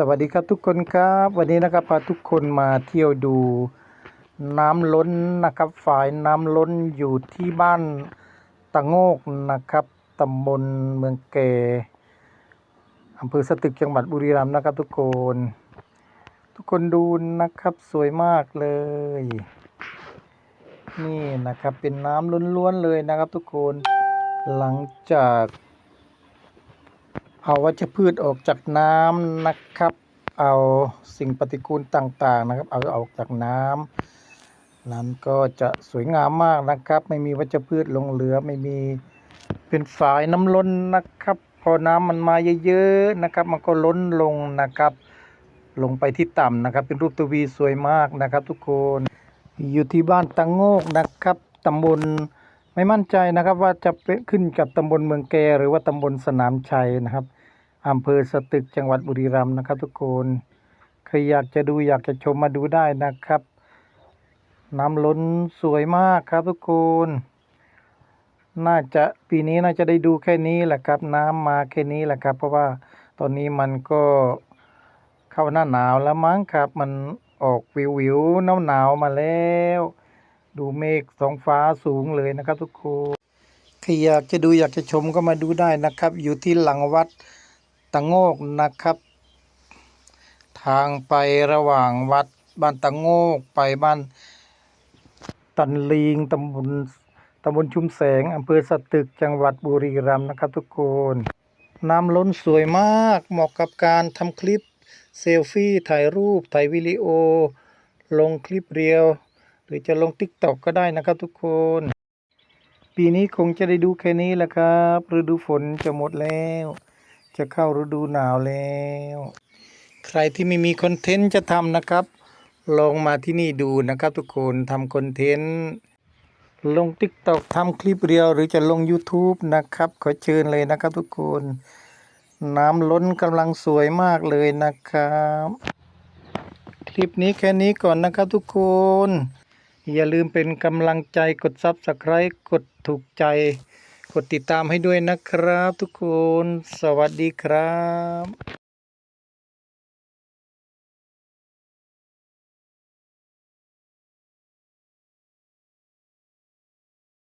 สวัสดีครับทุกคนครับ วันนี้นะครับพาทุกคนมาเที่ยวดูน้ำล้นนะครับฝ่ายน้ำล้นอยู่ที่บ้านตะโงกนะครับตำบลเมืองแก่อำเภอสตึกจังหวัดบุรีรัมย์นะครับ ทุกคน ทุกคนดูนะครับสวยมากเลย นี่นะครับเป็นน้ำล้นๆเลยนะครับ ทุกคนหลังจาก เอาวัชพืชออกจากน้ำนะครับ เอาสิ่งปฏิกูลต่างๆนะครับ เอาออกจากน้ำนั้นก็จะสวยงามมากนะครับ ไม่มีวัชพืชหลงเหลือไม่มีเป็นฝายน้ำล้นนะครับ พอน้ำมันมาเยอะๆนะครับ มันก็ล้นลงนะครับ ลงไปที่ต่ำนะครับ เป็นรูปตัววีสวยมากนะครับ ทุกคนอยู่ที่บ้านตังโงกนะครับตำบลไม่มั่นใจนะครับว่าจะเป็นขึ้นกับตำบลเมืองแกหรือว่าตำบลสนามชัยนะครับ อำเภอสตึกจังหวัดบุรีรัมย์นะครับ ทุกคนใครอยากจะดูอยากจะชมมาดูได้นะครับ น้ำล้นสวยมากครับทุกคนน่าจะปีนี้น่าจะได้ดูแค่นี้แหละครับ น้ำมาแค่นี้แหละครับ เพราะว่าตอนนี้มันก็เข้าหน้าหนาวแล้วมั้งครับ มันออกวิววิวหนาวหนาวมาแล้ว ดูเมฆท้องฟ้าสูงเลยนะครับ ทุกคนใครอยากจะดูอยากจะชมก็มาดูได้นะครับ อยู่ที่หลังวัดะโงกนะครับ ทางไประหว่างวัดบ้านตะโงกไปบ้านตันลิงตำบลตำบลชุมแสงอำเภอสตึกจังหวัดบุรีรัมย์นะครับทุกคน น้ำล้นสวยมากเหมาะกับการทำคลิปเซลฟี่ถ่ายรูปถ่ายวิดีโอ ลงคลิปเรียว หรือจะลงติ๊กตอกก็ได้นะครับทุกคน ปีนี้คงจะได้ดูแค่นี้แหละครับฤดูฝนจะหมดแล้ว จะเข้าฤดูหนาวแล้ว ใครที่ไม่มีคอนเทนต์จะทำนะครับ ลองมาที่นี่ดูนะครับทุกคนทำคอนเทนต์ ลง TikTok ทำคลิปเรียวหรือจะลง YouTube นะครับ ขอเชิญเลยนะครับทุกคน น้ำล้นกำลังสวยมากเลยนะครับ คลิปนี้แค่นี้ก่อนนะครับทุกคน อย่าลืมเป็นกำลังใจกด Subscribe กดถูกใจ กดติดตามให้ด้วยนะครับทุกคน สวัสดีครับ